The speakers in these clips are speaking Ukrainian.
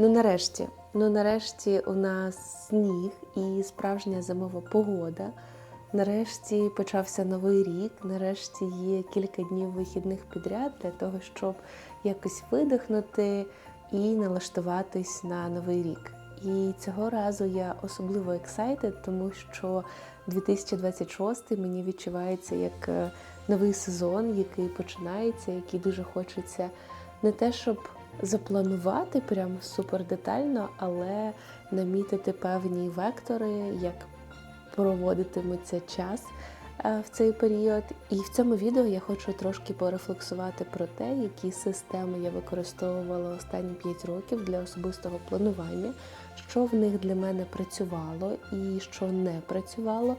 Ну нарешті, ну нарешті у нас сніг і справжня зимова погода. Нарешті почався новий рік. Нарешті є кілька днів вихідних підряд для того, щоб якось видихнути і налаштуватись на новий рік. І цього разу я особливо excited, тому що 2026 мені відчувається як е, новий сезон, який починається, який дуже хочеться не те, щоб запланувати прям супер детально, але намітити певні вектори, як проводитиметься час е, в цей період. І в цьому відео я хочу трошки порефлексувати про те, які системи я використовувала останні 5 років для особистого планування, що в них для мене працювало і що не працювало,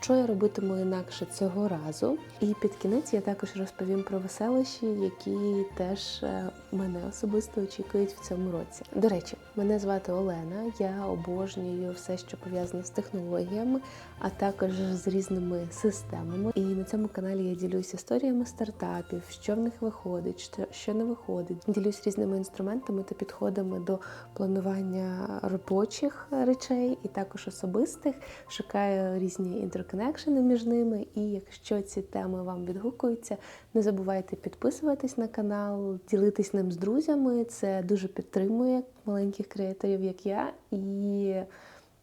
що я робитиму інакше цього разу. І під кінець я також розповім про веселощі, які теж е, мене особисто очікують в цьому році. До речі, мене звати Олена. Я обожнюю все, що пов'язане з технологіями, а також з різними системами. І на цьому каналі я ділюсь історіями стартапів, що в них виходить, що, що не виходить. Ділюсь різними інструментами та підходами до планування робочих речей і також особистих. Шукаю різні інтерконекшени між ними. І якщо ці теми вам відгукуються, не забувайте підписуватись на канал, ділитись ним з друзями. Це дуже підтримує маленьких креаторів, як я, і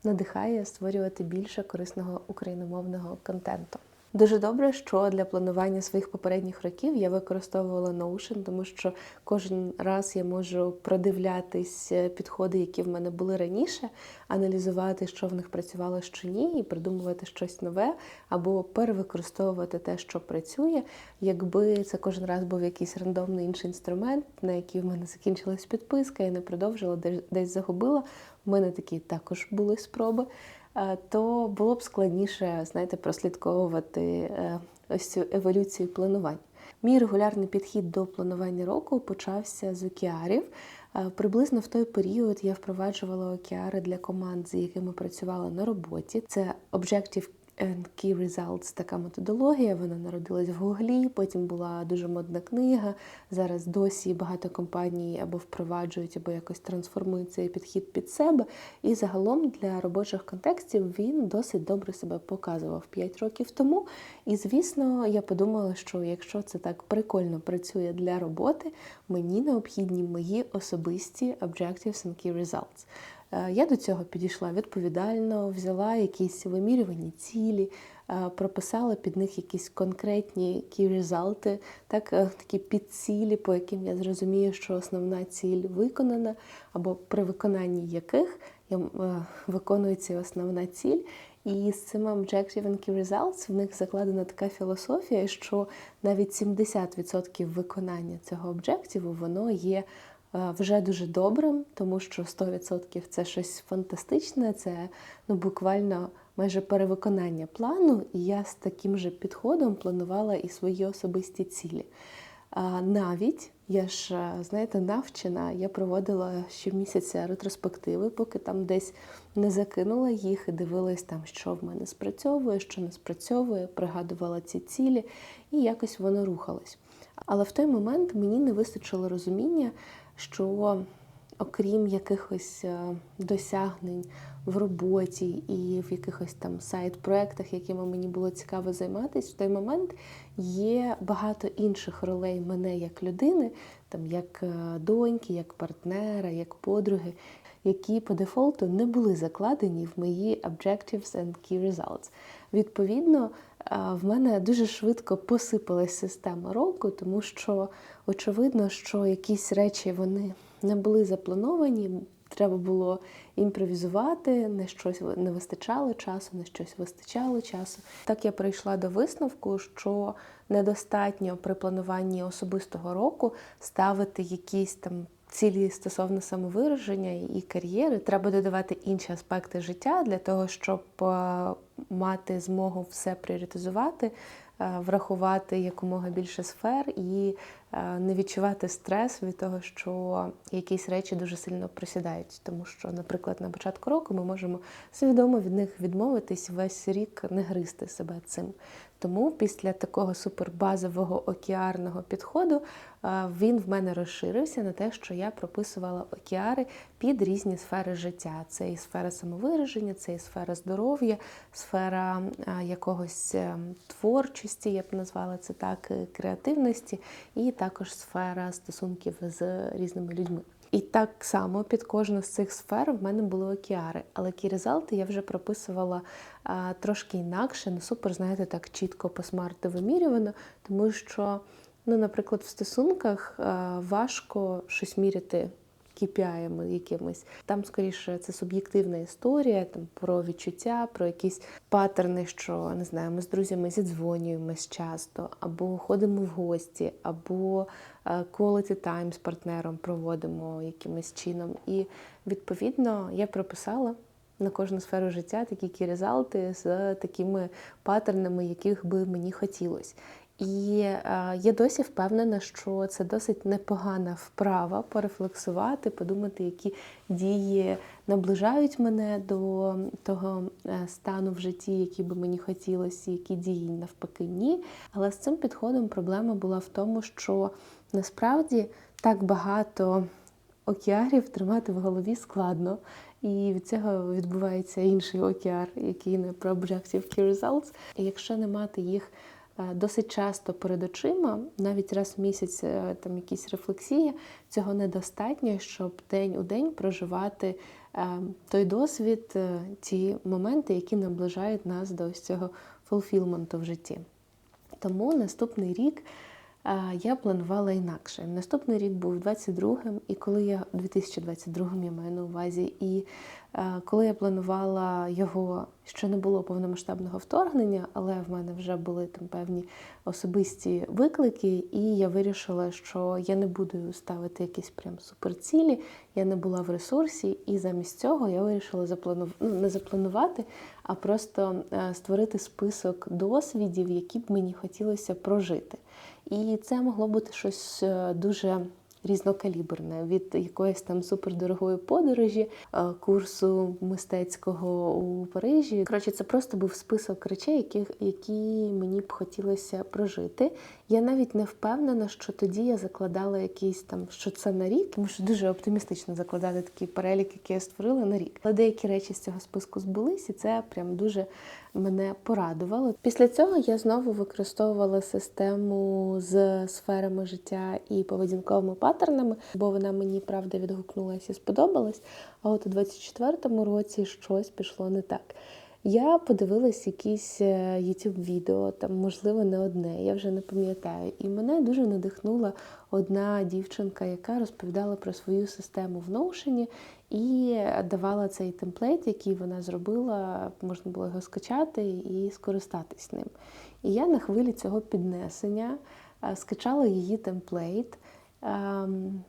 надихає створювати більше корисного україномовного контенту. Дуже добре, що для планування своїх попередніх років я використовувала Notion, тому що кожен раз я можу продивлятись е, підходи, які в мене були раніше, аналізувати, що в них працювало, що ні, і придумувати щось нове, або перевикористовувати те, що працює. Якби це кожен раз був якийсь рандомний інший інструмент, на який в мене закінчилась підписка, я не продовжила, десь- загубила. У мене такі також були спроби то було б складніше, знаєте, прослідковувати е, ось цю еволюцію планувань. Мій регулярний підхід до планування року почався з океарів. Е, Приблизно в той період я впроваджувала океари для команд, з якими працювала на роботі. Це Objective and Key Results, така методологія. Вона народилась в Гуглі. Потім була дуже модна книга. Зараз досі багато компаній або впроваджують, або якось трансформують цей підхід під себе. І загалом для робочих контекстів він досить добре себе показував 5 років тому. І звісно, я подумала, що якщо це так прикольно працює для роботи, мені необхідні мої особисті Objectives and Key Results. Е, Я до цього підійшла відповідально, взяла якісь вимірювані цілі, е, прописала під них якісь конкретні results, так, е, такі підцілі, по яким я зрозумію, що основна ціль виконана, або при виконанні яких я, виконується основна ціль. І з цими Objective and Key Results в них закладена така філософія, що навіть 70% виконання цього об'єктиву воно є вже дуже добрим, тому що 100% це щось фантастичне, це ну, буквально майже перевиконання плану. І я з таким же підходом планувала і свої особисті цілі. Навіть я ж, е, знаєте, навчена, я проводила щомісяця ретроспективи, поки там десь не закинула їх і дивилась там, що в мене спрацьовує, що не спрацьовує, пригадувала ці цілі, і якось воно рухалось. Але в той момент мені не вистачило розуміння, що окрім якихось е, досягнень в роботі і в якихось там сайт-проектах, якими мені було цікаво займатися, в той момент є багато інших ролей мене як людини, там як е, доньки, як партнера, як подруги, які по дефолту не були закладені в мої Objectives and Key Results. Відповідно, в мене дуже швидко посипалась система року, тому що очевидно, що якісь речі вони не були заплановані. Треба було імпровізувати, на щось не вистачало часу, на щось вистачало часу. Так я прийшла до висновку, що недостатньо при плануванні особистого року ставити якісь там цілі стосовно самовираження і кар'єри. Треба додавати інші аспекти життя для того, щоб е, мати змогу все пріоритизувати, е, врахувати якомога більше сфер і не відчувати стрес від того, що якісь речі дуже сильно просідають. Тому що, наприклад, на початку року ми можемо свідомо від них відмовитись весь рік не гризти себе цим. Тому після такого супербазового океарного підходу е, він в мене розширився на те, що я прописувала океари під різні сфери життя. Це і сфера самовираження, це і сфера здоров'я, сфера е, якогось е, творчості, я б назвала це так, е, креативності, і також сфера стосунків з різними людьми. І так само під кожну з цих сфер в мене були океари. Але кірізалти я вже прописувала а, трошки інакше, не супер, знаєте, так чітко по смарту вимірювано, тому що, ну, наприклад, в стосунках а, важко щось міряти KPI якимись. Там, скоріше, це суб'єктивна історія, там про відчуття, про якісь паттерни, що не знаю, ми з друзями зідзвонюємось часто, або ходимо в гості, або е, quality time з партнером проводимо якимось чином. І відповідно я прописала. На кожну сферу життя такі кірізалти з такими паттернами, яких би мені хотілося. І е, я досі впевнена, що це досить непогана вправа порефлексувати, подумати, які дії наближають мене до того е, стану в житті, який би мені хотілося, які дії навпаки ні. Але з цим підходом проблема була в тому, що насправді так багато океарів тримати в голові складно. І від цього відбувається інший океар, який не про Objective Key Results. І якщо не мати їх досить часто перед очима, навіть раз в місяць е, там якісь рефлексії, цього недостатньо, щоб день у день проживати е, той досвід, ті моменти, які наближають нас до ось цього фулфілменту в житті. Тому наступний рік я планувала інакше. Наступний рік був 22-м, і коли я 2022-м я маю на увазі, і коли я планувала його, ще не було повномасштабного вторгнення, але в мене вже були там певні особисті виклики, і я вирішила, що я не буду ставити якісь прям суперцілі, я не була в ресурсі, і замість цього я вирішила запланувати, ну, не запланувати, а просто створити список досвідів, які б мені хотілося прожити. І це могло бути щось е, дуже різнокаліберне від якоїсь там супердорогої подорожі, е, курсу мистецького у Парижі. Коротше, це просто був список речей, які, які мені б хотілося прожити. Я навіть не впевнена, що тоді я закладала якийсь там, що це на рік, тому що дуже оптимістично закладати такий перелік, який я створила на рік. Але деякі речі з цього списку збулись, і це прям дуже мене порадувало. Після цього я знову використовувала систему з сферами життя і поведінковими паттернами, бо вона мені правда відгукнулася і сподобалась. А от у 24-му році щось пішло не так. Я подивилась якісь е, youtube відео, там, можливо, не одне, я вже не пам'ятаю. І мене дуже надихнула одна дівчинка, яка розповідала про свою систему в Notion і давала цей темплейт, який вона зробила, можна було його скачати і скористатись ним. І я на хвилі цього піднесення е, скачала її темплейт, ем,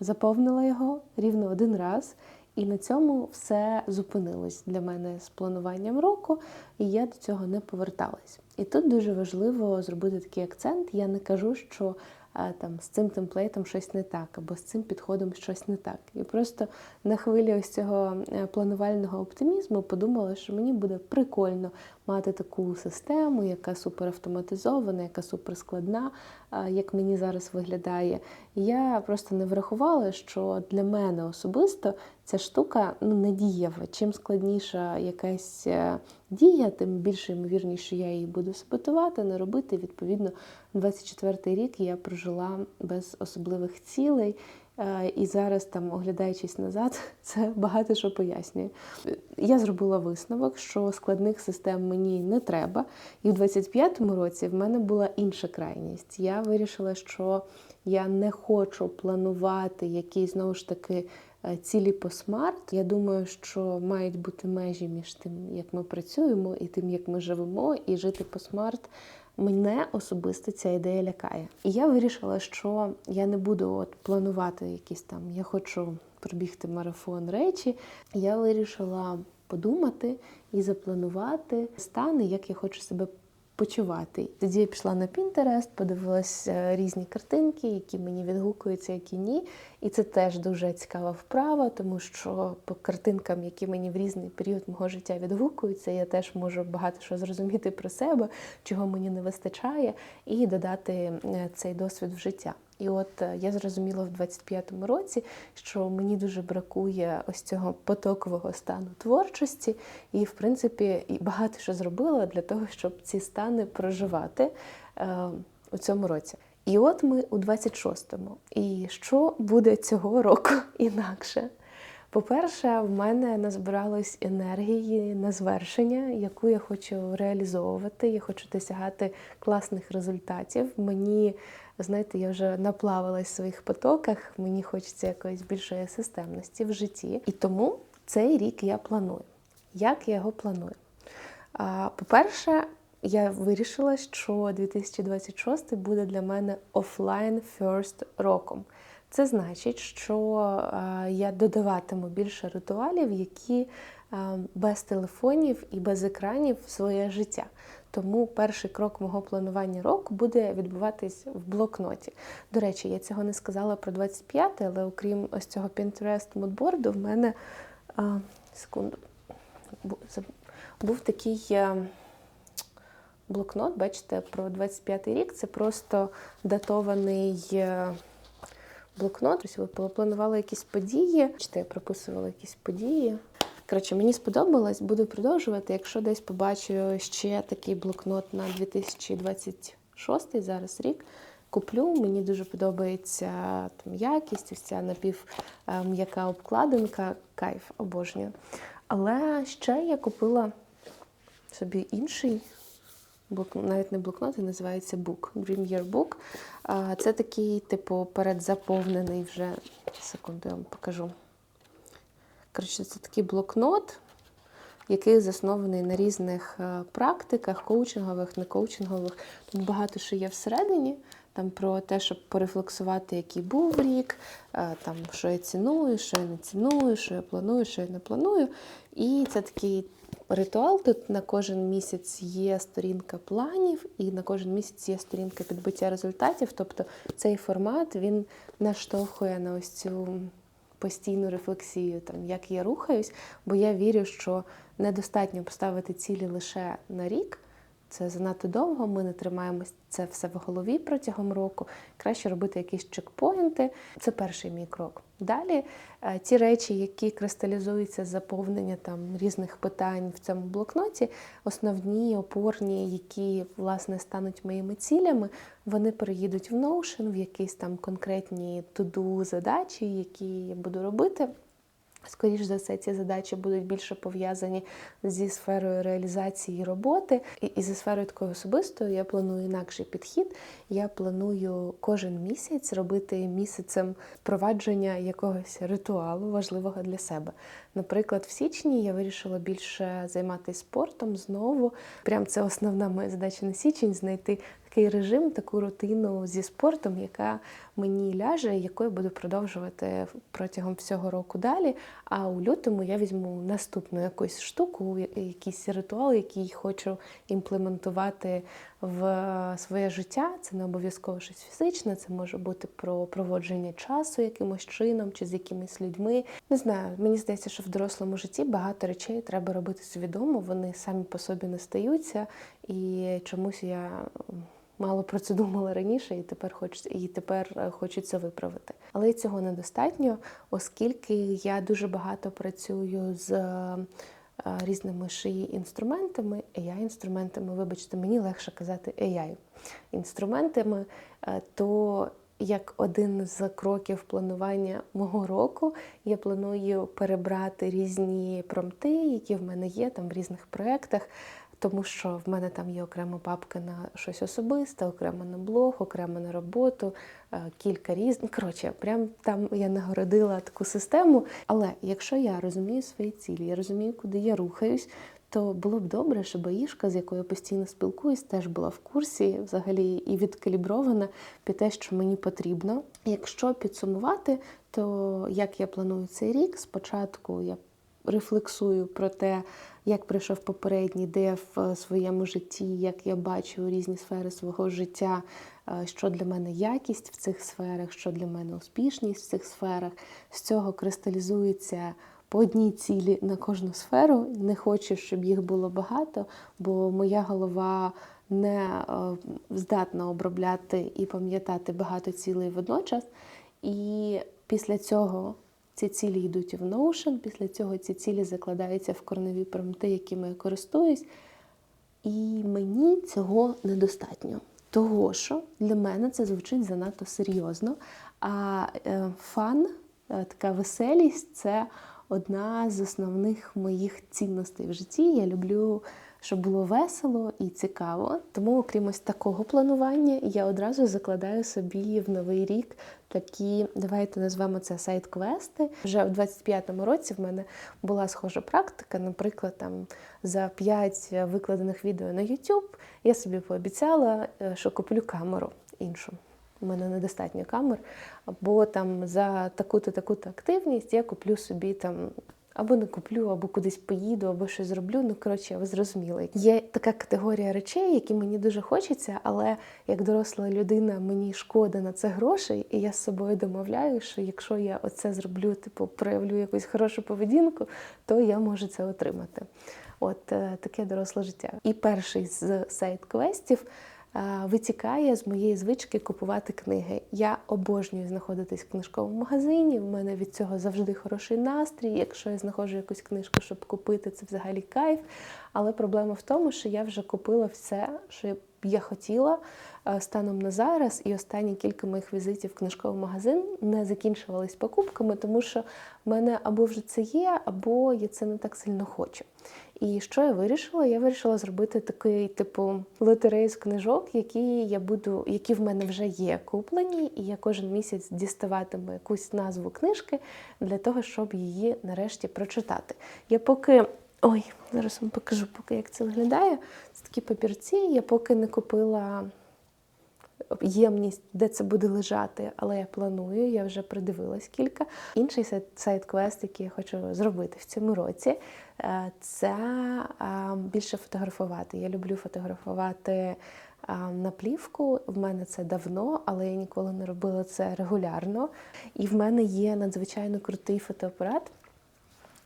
заповнила його рівно один раз. І на цьому все зупинилось для мене з плануванням року, і я до цього не поверталась. І тут дуже важливо зробити такий акцент. Я не кажу, що там з цим темплейтом щось не так, або з цим підходом щось не так. І просто на хвилі ось цього е, планувального оптимізму подумала, що мені буде прикольно мати таку систему, яка суперавтоматизована, яка суперскладна, як мені зараз виглядає. Я просто не врахувала, що для мене особисто ця штука ну, не. Чим складніша якась е, дія, тим більше ймовірніше я її буду саботувати, не робити. Відповідно, 24-й рік я прожила без особливих цілей. Е, і зараз, там, оглядаючись назад, це багато що пояснює. Я зробила висновок, що складних систем мені не треба. І в 25-му році в мене була інша крайність. Я вирішила, що я не хочу планувати якісь знову ж таки е, цілі по смарт. Я думаю, що мають бути межі між тим, як ми працюємо, і тим, як ми живемо, і жити по смарт мене особисто ця ідея лякає. І я вирішила, що я не буду от планувати якісь там, я хочу пробігти марафон речі. Я вирішила подумати і запланувати стани, як я хочу себе відпочивати. Тоді я пішла на Pinterest, подивилась е, різні картинки, які мені відгукуються, які ні. І це теж дуже цікава вправа, тому що по картинкам, які мені в різний період мого життя відгукуються, я теж можу багато що зрозуміти про себе, чого мені не вистачає, і додати е, цей досвід в життя. І от е, я зрозуміла в 25-му році, що мені дуже бракує ось цього потокового стану творчості, і в принципі і багато що зробила для того, щоб ці стани проживати е, у цьому році. І от ми у 26-му. І що буде цього року інакше? По-перше, в мене назбиралось енергії на звершення, яку я хочу реалізовувати. Я хочу досягати класних результатів. Мені, знаєте, я вже наплавилась в своїх потоках, мені хочеться якоїсь більшої системності в житті. І тому цей рік я планую. Як я його планую? По-перше, я вирішила, що 2026 буде для мене офлайн first роком. Це значить, що я додаватиму більше ритуалів, які без телефонів і без екранів своє життя. Тому перший крок мого планування року буде відбуватись в блокноті. До речі, я цього не сказала про 25, але окрім ось цього Pinterest мудборду, в мене а, секунду був такий е, блокнот, бачите, про 25-й рік. Це просто датований блокнот. Ось ви планували якісь події. Чи я прописувала якісь події. Коротше, мені сподобалось, буду продовжувати. Якщо десь побачу ще такий блокнот на 2026 зараз рік. Куплю, мені дуже подобається там якість, ось ця напівм'яка обкладинка, кайф обожнюю. Але ще я купила собі інший навіть не блокнот, а називається Book, Dream Year Book. Це такий, типу, передзаповнений вже. Секунду, я вам покажу. Коротше, це такий блокнот, який заснований на різних е, практиках, коучингових, некоучингових. Тут багато що є всередині. Там про те, щоб порефлексувати, який був рік, е, там, що я ціную, що я не ціную, що я планую, що я не планую. І це такий ритуал. Тут на кожен місяць є сторінка планів, і на кожен місяць є сторінка підбиття результатів. Тобто цей формат він наштовхує на ось цю постійну рефлексію, там як я рухаюсь, бо я вірю, що недостатньо поставити цілі лише на рік. Це занадто довго, ми не тримаємось це все в голові протягом року. Краще робити якісь чекпоінти. Це перший мій крок. Далі е, ті речі, які кристалізуються з заповнення там різних питань в цьому блокноті, основні, опорні, які власне стануть моїми цілями, вони переїдуть в Notion, в якісь там конкретні туду задачі, які я буду робити. Скоріше за все, ці задачі будуть більше пов'язані зі сферою реалізації роботи. І, і зі сферою такою особистою я планую інакший підхід. Я планую кожен місяць робити місяцем впровадження якогось ритуалу важливого для себе. Наприклад, в січні я вирішила більше займатися спортом знову. Прям це основна моя задача на січень знайти такий режим, таку рутину зі спортом, яка мені ляже, яку я буду продовжувати протягом всього року далі. А у лютому я візьму наступну якусь штуку, якийсь ритуал, який хочу імплементувати в своє життя. Це не обов'язково щось фізичне, це може бути про проводження часу якимось чином чи з якимись людьми. Не знаю, мені здається, що в дорослому житті багато речей треба робити свідомо, вони самі по собі не стаються, і чомусь я мало про це думала раніше, і тепер хочеться, і тепер е, це виправити. Але цього недостатньо, оскільки я дуже багато працюю з е, різними шиї інструментами, ai інструментами, вибачте, мені легше казати AI інструментами, е, то як один з кроків планування мого року я планую перебрати різні промти, які в мене є там в різних проєктах, тому що в мене там є окрема папка на щось особисте, окремо на блог, окремо на роботу, е, кілька різних. Коротше, прям там я нагородила таку систему. Але якщо я розумію свої цілі, я розумію, куди я рухаюсь. То було б добре, щоб Ішка, з якою я постійно спілкуюсь, теж була в курсі взагалі і відкалібрована під те, що мені потрібно. Якщо підсумувати, то як я планую цей рік, спочатку я рефлексую про те, як пройшов попередній, де в своєму житті, як я бачу різні сфери свого життя, е, що для мене якість в цих сферах, що для мене успішність в цих сферах. З цього кристалізується по одній цілі на кожну сферу. Не хочу, щоб їх було багато, бо моя голова не е, здатна обробляти і пам'ятати багато цілей водночас. І після цього ці цілі йдуть в Notion, після цього ці цілі закладаються в корневі промти, якими я користуюсь. І мені цього недостатньо. Того, що для мене це звучить занадто серйозно. А е, фан, е, така веселість це одна з основних моїх цінностей в житті. Я люблю, щоб було весело і цікаво. Тому, окрім ось такого планування, я одразу закладаю собі в новий рік такі, давайте назвемо це сайт-квести. Вже в 25-му році в мене була схожа практика. Наприклад, там за 5 викладених відео на YouTube я собі пообіцяла, е, що куплю камеру іншу. У мене недостатньо камер, або там за таку-то таку-то активність я куплю собі там. Або не куплю, або кудись поїду, або щось зроблю. Ну, коротше, ви зрозуміли. Є така категорія речей, які мені дуже хочеться, але як доросла людина, мені шкода на це грошей, і я з собою домовляю, що якщо я оце зроблю, типу проявлю якусь хорошу поведінку, то я можу це отримати. От е, таке доросле життя. І перший з сайт-квестів витікає з моєї звички купувати книги. Я обожнюю знаходитись в книжковому магазині. В мене від цього завжди хороший настрій. Якщо я знаходжу якусь книжку, щоб купити, це взагалі кайф. Але проблема в тому, що я вже купила все, що я хотіла станом на зараз, і останні кілька моїх візитів в книжковий магазин не закінчувались покупками, тому що в мене або вже це є, або я це не так сильно хочу. І що я вирішила? Я вирішила зробити такий типу лотерею з книжок, які я буду, які в мене вже є куплені, і я кожен місяць діставатиму якусь назву книжки для того, щоб її нарешті прочитати. Я поки. Ой, зараз вам покажу, поки як це виглядає. Це такі папірці. Я поки не купила ємність, де це буде лежати, але я планую, я вже придивилась кілька. Інший сайт-квест, який я хочу зробити в цьому році, е, це більше фотографувати. Я люблю фотографувати. На плівку в мене це давно, але я ніколи не робила це регулярно. І в мене є надзвичайно крутий фотоапарат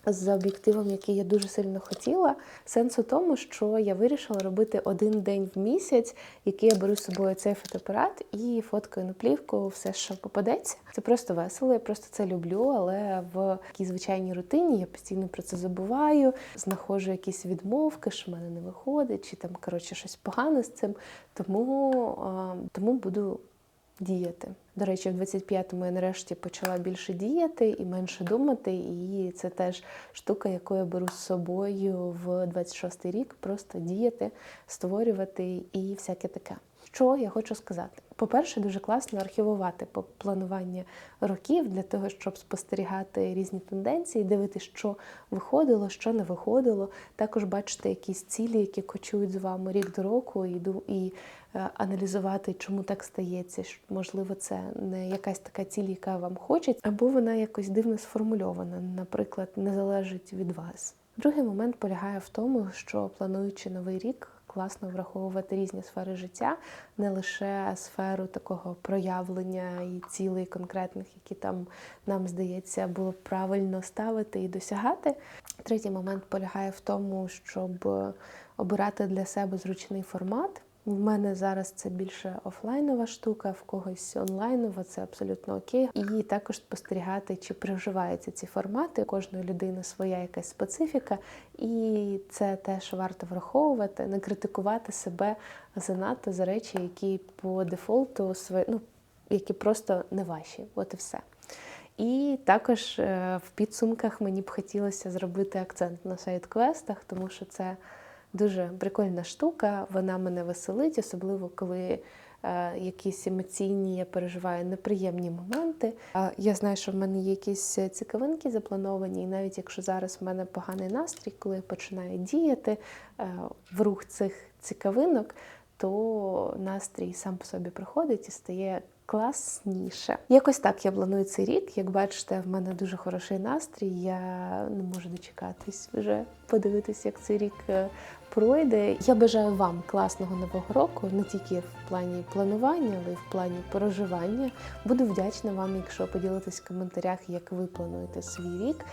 з об'єктивом, який я дуже сильно хотіла. Сенс у тому, що я вирішила робити один день в місяць, який я беру з собою цей фотоапарат і фоткаю на плівку все, що попадеться. Це просто весело, я просто це люблю, але в такій звичайній рутині я постійно про це забуваю, знаходжу якісь відмовки, що в мене не виходить, чи там коротше щось погане з цим. Тому, Тому буду діяти. До речі, в 25-му я нарешті почала більше діяти і менше думати. І це теж штука, яку я беру з собою в 26-й рік. Просто діяти, створювати і всяке таке. Що я хочу сказати? По-перше, дуже класно архівувати по планування років для того, щоб спостерігати різні тенденції, дивитися, що виходило, що не виходило. Також бачити якісь цілі, які кочують з вами рік до року, і і е, аналізувати, чому так стається. Можливо, це не якась така ціль, яка вам хочеться, або вона якось дивно сформульована, наприклад, не залежить від вас. Другий момент полягає в тому, що плануючи новий рік класно враховувати різні сфери життя, не лише сферу такого проявлення і цілей конкретних, які там нам здається було б правильно ставити і досягати. Третій момент полягає в тому, щоб обирати для себе зручний формат. В мене зараз це більше офлайнова штука, в когось онлайнова, це абсолютно окей. І також спостерігати, чи проживаються ці формати. У кожної людини своя якась специфіка, і це теж варто враховувати, не критикувати себе занадто за речі, які по дефолту ну, які просто не ваші. От і все. І також е, в підсумках мені б хотілося зробити акцент на сайт-квестах, тому що це дуже прикольна штука, вона мене веселить, особливо коли е, якісь емоційні, я переживаю неприємні моменти. Е, я знаю, що в мене є якісь цікавинки заплановані, і навіть якщо зараз в мене поганий настрій, коли я починаю діяти е, в рух цих цікавинок, то настрій сам по собі приходить і стає класніше. Якось так я планую цей рік. Як бачите, в мене дуже хороший настрій. Я не можу дочекатись вже подивитись, як цей рік е, пройде. Я бажаю вам класного нового року, не тільки в плані планування, але й в плані проживання. Буду вдячна вам, якщо поділитесь в коментарях, як ви плануєте свій рік,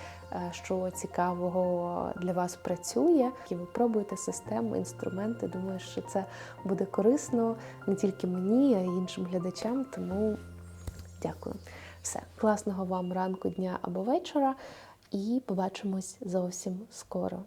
що цікавого для вас працює, і ви пробуєте систему, інструменти. Думаю, що це буде корисно не тільки мені, а й іншим глядачам. Тому дякую. Все, класного вам ранку, дня або вечора, і побачимось зовсім скоро.